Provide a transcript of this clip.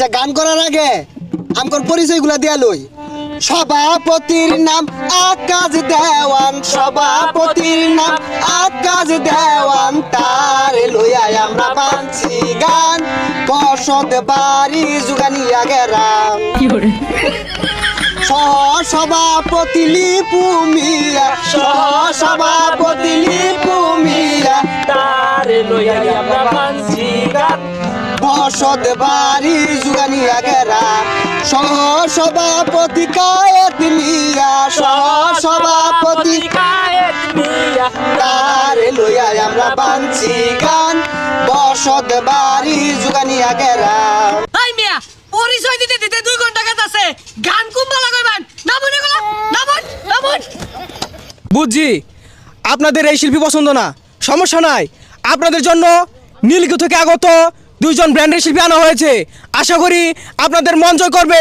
আচ্ছা গান করার আগে আমগর পরিচয়গুলা দিয়া লই। সভাপতির নাম আকাশ দেওয়ান সভাপতির নাম আকাশ দেওয়ান। তার লইয়াই আমরা বানছি গান বসত বাড়ি যুগানিয়া গেরাম। সহ সভাপতি লিপু মিয়া সহ সভাপতি বসত বাড়ি যুগানিয়া গেরা। সহ সভাপতি কায়েত মিয়া সহ সভাপতি কায়েত মিয়া তারে লইয়া আমরা বানছি গান। বসত বাড়ি যুগানিয়া গেরা। হাই মিয়া পরিচয় দিতে দিতে দুই ঘণ্টা কাটাছে গান কুম্বা লাগাইবেন? নামুন এগুলো। নামুন নামুন। বুঝছি আপনাদের এই শিল্পী পছন্দ না। সমস্যা নাই। আপনাদের জন্য নীলগি থেকে আগত দুইজন ব্র্যান্ডের শিল্পী আনা হয়েছে। আশা করি আপনাদের মন জয় করবে।